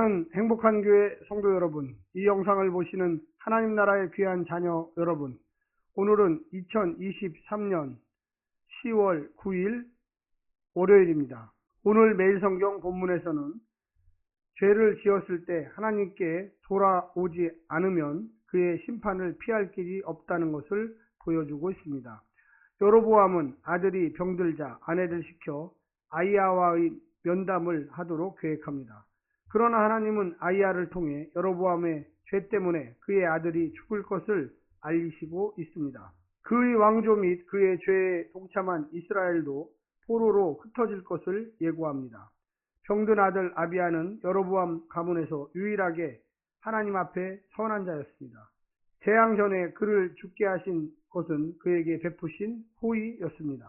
사랑하는 행복한 교회 성도 여러분, 이 영상을 보시는 하나님 나라의 귀한 자녀 여러분, 오늘은 2023년 10월 9일 월요일입니다. 오늘 매일 성경 본문에서는 죄를 지었을 때 하나님께 돌아오지 않으면 그의 심판을 피할 길이 없다는 것을 보여주고 있습니다. 여로보암은 아들이 병들자 아내를 시켜 아이야와의 면담을 하도록 계획합니다. 그러나 하나님은 아이야를 통해 여로보암의 죄 때문에 그의 아들이 죽을 것을 알리시고 있습니다. 그의 왕조 및 그의 죄에 동참한 이스라엘도 포로로 흩어질 것을 예고합니다. 병든 아들 아비아는 여로보암 가문에서 유일하게 하나님 앞에 선한 자였습니다. 재앙 전에 그를 죽게 하신 것은 그에게 베푸신 호의였습니다.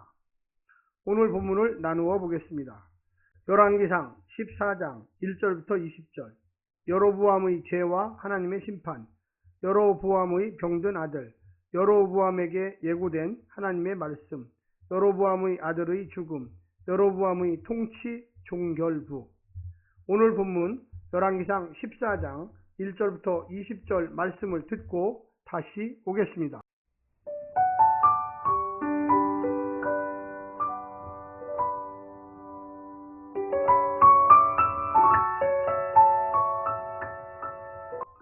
오늘 본문을 나누어 보겠습니다. 열왕기상 14장 1절부터 20절. 여로보암의 죄와 하나님의 심판. 여로보암의 병든 아들. 여로보암에게 예고된 하나님의 말씀. 여로보암의 아들의 죽음. 여로보암의 통치 종결부. 오늘 본문 열왕기상 14장 1절부터 20절 말씀을 듣고 다시 오겠습니다.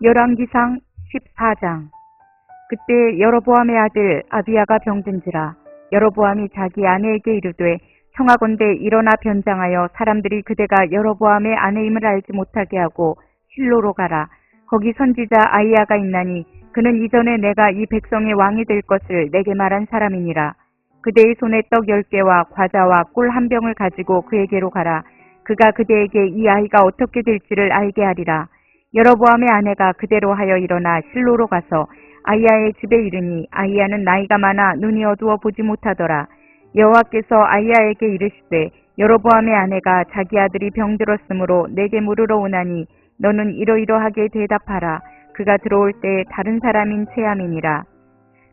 열왕기상 14장. 그때 여로보암의 아들 아비야가 병든지라 여로보암이 자기 아내에게 이르되 청하건대 일어나 변장하여 사람들이 그대가 여로보암의 아내임을 알지 못하게 하고 실로로 가라. 거기 선지자 아이야가 있나니 그는 이전에 내가 이 백성의 왕이 될 것을 내게 말한 사람이니라 그대의 손에 떡 열 개와 과자와 꿀 한 병을 가지고 그에게로 가라 그가 그대에게 이 아이가 어떻게 될지를 알게 하리라 여로보암의 아내가 그대로 하여 일어나 실로로 가서 아이야의 집에 이르니 아이야는 나이가 많아 눈이 어두워 보지 못하더라. 여호와께서 아이야에게 이르시되 여로보암의 아내가 자기 아들이 병들었으므로 내게 물으러 오나니 너는 이러이러하게 대답하라. 그가 들어올 때 다른 사람인 체함이니라.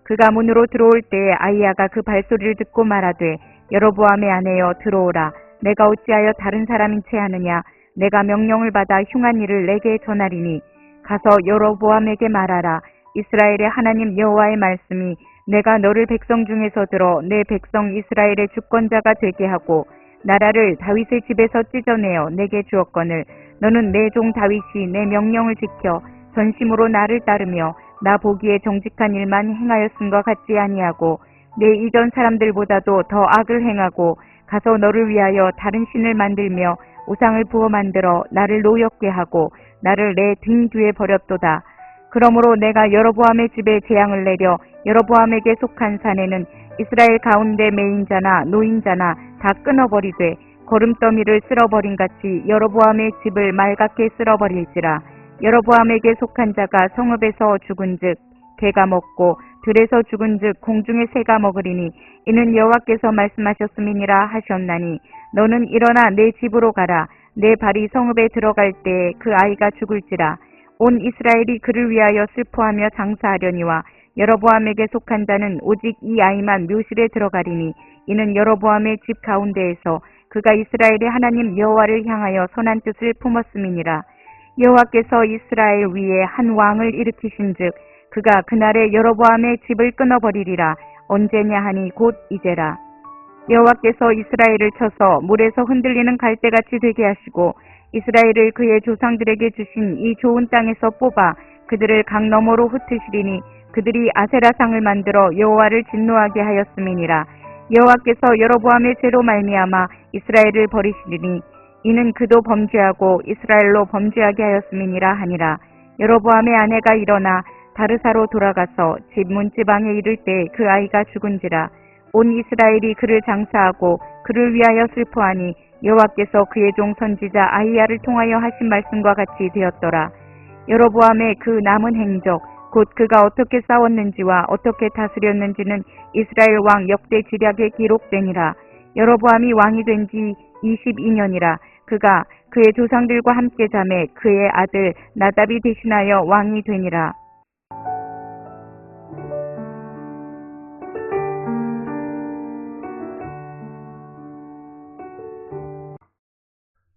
그가 문으로 들어올 때 아이야가 그 발소리를 듣고 말하되 여로보암의 아내여 들어오라. 내가 어찌하여 다른 사람인 체하느냐. 내가 명령을 받아 흉한 일을 내게 전하리니 가서 여로보암에게 말하라. 이스라엘의 하나님 여호와의 말씀이 내가 너를 백성 중에서 들어 내 백성 이스라엘의 주권자가 되게 하고 나라를 다윗의 집에서 찢어내어 내게 주었거늘 너는 내 종 다윗이 내 명령을 지켜 전심으로 나를 따르며 나 보기에 정직한 일만 행하였음과 같지 아니하고 내 이전 사람들보다도 더 악을 행하고 가서 너를 위하여 다른 신을 만들며 우상을 부어 만들어 나를 노엽게 하고 나를 내 등 뒤에 버렸도다. 그러므로 내가 여로보암의 집에 재앙을 내려 여로보암에게 속한 사내는 이스라엘 가운데 매인자나 노인자나 다 끊어버리되 거름더미를 쓸어버린 같이 여로보암의 집을 말갛게 쓸어버릴지라 여로보암에게 속한 자가 성읍에서 죽은즉 개가 먹고 들에서 죽은즉 공중의 새가 먹으리니 이는 여호와께서 말씀하셨음이니라 하셨나니 너는 일어나 내 집으로 가라. 내 발이 성읍에 들어갈 때그 아이가 죽을지라. 온 이스라엘이 그를 위하여 슬퍼하며 장사하려니와 여로보암에게 속한 자는 오직 이 아이만 묘실에 들어가리니 이는 여로보암의 집 가운데에서 그가 이스라엘의 하나님 여호와를 향하여 선한 뜻을 품었음이니라 여호와께서 이스라엘 위에 한 왕을 일으키신즉 그가 그날에 여로보암의 집을 끊어버리리라. 언제냐 하니 곧 이제라. 여호와께서 이스라엘을 쳐서 물에서 흔들리는 갈대같이 되게 하시고 이스라엘을 그의 조상들에게 주신 이 좋은 땅에서 뽑아 그들을 강 너머로 흩으시리니 그들이 아세라상을 만들어 여호와를 진노하게 하였음이니라. 여호와께서 여로보암의 죄로 말미암아 이스라엘을 버리시리니 이는 그도 범죄하고 이스라엘로 범죄하게 하였음이니라 하니라 여로보암의 아내가 일어나 다르사로 돌아가서 집 문지방에 이를 때 그 아이가 죽은지라 온 이스라엘이 그를 장사하고 그를 위하여 슬퍼하니 여호와께서 그의 종 선지자 아이야를 통하여 하신 말씀과 같이 되었더라. 여로보암의 그 남은 행적 곧 그가 어떻게 싸웠는지와 어떻게 다스렸는지는 이스라엘 왕 역대 지략에 기록되니라. 여로보암이 왕이 된 지 22년이라 그가 그의 조상들과 함께 잠에 그의 아들 나답이 대신하여 왕이 되니라.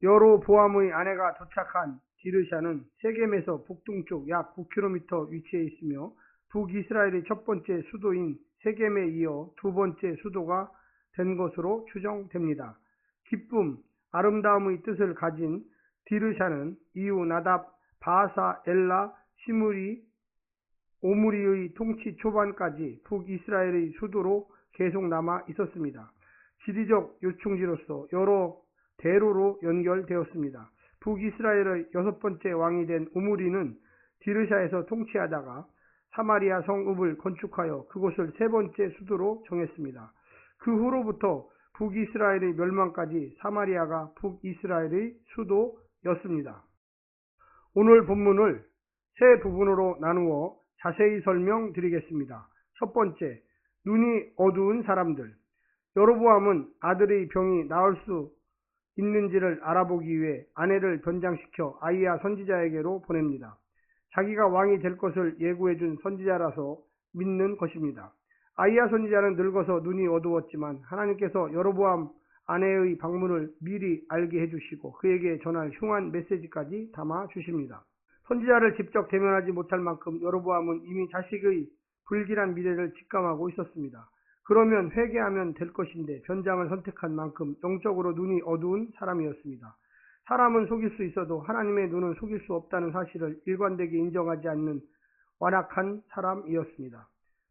여로보암의 아내가 도착한 디르샤는 세겜에서 북동쪽 약 9km 위치해 있으며 북이스라엘의 첫 번째 수도인 세겜에 이어 두 번째 수도가 된 것으로 추정됩니다. 기쁨, 아름다움의 뜻을 가진 디르샤는 이후 나답, 바사, 엘라, 시무리, 오므리의 통치 초반까지 북이스라엘의 수도로 계속 남아 있었습니다. 지리적 요충지로서 여러 대로로 연결되었습니다. 북이스라엘의 여섯 번째 왕이 된 우무리는 디르샤에서 통치하다가 사마리아 성읍을 건축하여 그곳을 세 번째 수도로 정했습니다. 그 후로부터 북이스라엘의 멸망까지 사마리아가 북이스라엘의 수도였습니다. 오늘 본문을 세 부분으로 나누어 자세히 설명드리겠습니다. 첫 번째, 눈이 어두운 사람들. 여로보암은 아들의 병이 나을 수 있는지를 알아보기 위해 아내를 변장시켜 아이야 선지자에게로 보냅니다. 자기가 왕이 될 것을 예고해준 선지자라서 믿는 것입니다. 아이야 선지자는 늙어서 눈이 어두웠지만 하나님께서 여로보암 아내의 방문을 미리 알게 해주시고 그에게 전할 흉한 메시지까지 담아 주십니다. 선지자를 직접 대면하지 못할 만큼 여로보암은 이미 자식의 불길한 미래를 직감하고 있었습니다. 그러면 회개하면 될 것인데 변장을 선택한 만큼 영적으로 눈이 어두운 사람이었습니다. 사람은 속일 수 있어도 하나님의 눈은 속일 수 없다는 사실을 일관되게 인정하지 않는 완악한 사람이었습니다.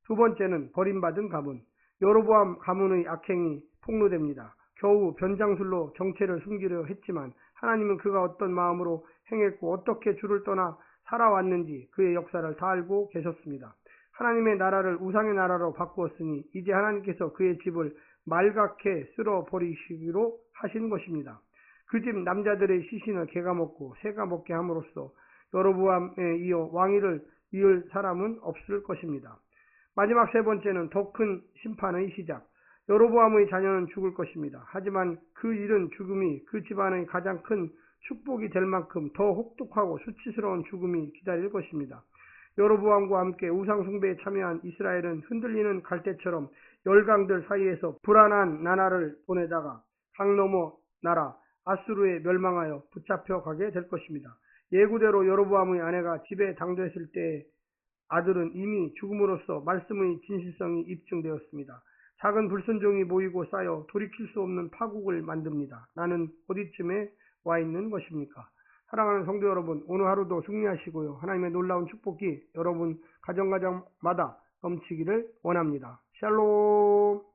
두 번째는 버림받은 가문. 여로보암 가문의 악행이 폭로됩니다. 겨우 변장술로 정체를 숨기려 했지만 하나님은 그가 어떤 마음으로 행했고 어떻게 주를 떠나 살아왔는지 그의 역사를 다 알고 계셨습니다. 하나님의 나라를 우상의 나라로 바꾸었으니 이제 하나님께서 그의 집을 말갛게 쓸어 버리시기로 하신 것입니다. 그 집 남자들의 시신을 개가 먹고 새가 먹게 함으로써 여로보암에 이어 왕위를 이을 사람은 없을 것입니다. 마지막 세 번째는 더 큰 심판의 시작. 여로보암의 자녀는 죽을 것입니다. 하지만 그 일은 죽음이 그 집안의 가장 큰 축복이 될 만큼 더 혹독하고 수치스러운 죽음이 기다릴 것입니다. 여로보암과 함께 우상 숭배에 참여한 이스라엘은 흔들리는 갈대처럼 열강들 사이에서 불안한 나라를 보내다가 강 너머 나라 아수르에 멸망하여 붙잡혀 가게 될 것입니다. 예구대로 여로보암의 아내가 집에 당도했을 때 아들은 이미 죽음으로써 말씀의 진실성이 입증되었습니다. 작은 불순종이 모이고 쌓여 돌이킬 수 없는 파국을 만듭니다. 나는 어디쯤에 와 있는 것입니까? 사랑하는 성도 여러분, 오늘 하루도 승리하시고요. 하나님의 놀라운 축복이 여러분 가정가정마다 넘치기를 원합니다. 샬롬!